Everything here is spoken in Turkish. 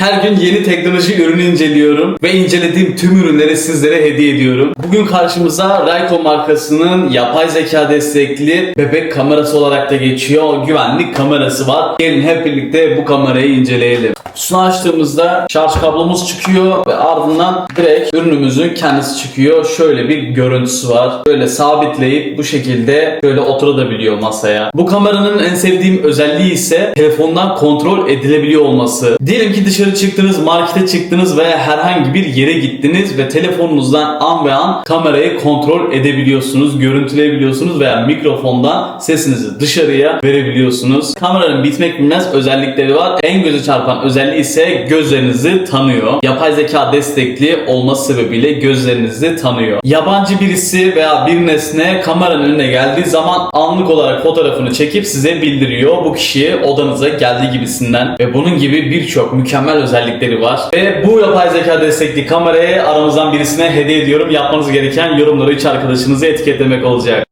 Her gün yeni teknoloji ürünü inceliyorum ve incelediğim tüm ürünleri sizlere hediye ediyorum. Bugün karşımıza Rayco markasının yapay zeka destekli bebek kamerası olarak da geçiyor güvenlik kamerası var. Gelin hep birlikte bu kamerayı inceleyelim. Kutusunu açtığımızda şarj kablomuz çıkıyor ve ardından direkt ürünümüzün kendisi çıkıyor. Şöyle bir görüntüsü var. Böyle sabitleyip bu şekilde böyle oturabiliyor masaya. Bu kameranın en sevdiğim özelliği ise telefondan kontrol edilebiliyor olması. Diyelim ki dışarı çıktınız, markete çıktınız veya herhangi bir yere gittiniz ve telefonunuzdan an ve an kamerayı kontrol edebiliyorsunuz, görüntüleyebiliyorsunuz veya mikrofondan sesinizi dışarıya verebiliyorsunuz. Kameranın bitmek bilmez özellikleri var. En göze çarpan özelliği ise gözlerinizi tanıyor. Yapay zeka destekli olması sebebiyle gözlerinizi tanıyor. Yabancı birisi veya bir nesne kameranın önüne geldiği zaman anlık olarak fotoğrafını çekip size bildiriyor. Bu kişi odanıza geldiği gibisinden ve bunun gibi birçok mükemmel özellikleri var. Ve bu yapay zeka destekli kamerayı aramızdan birisine hediye ediyorum. Yapmanız gereken yorumları üç arkadaşınızı etiketlemek olacak.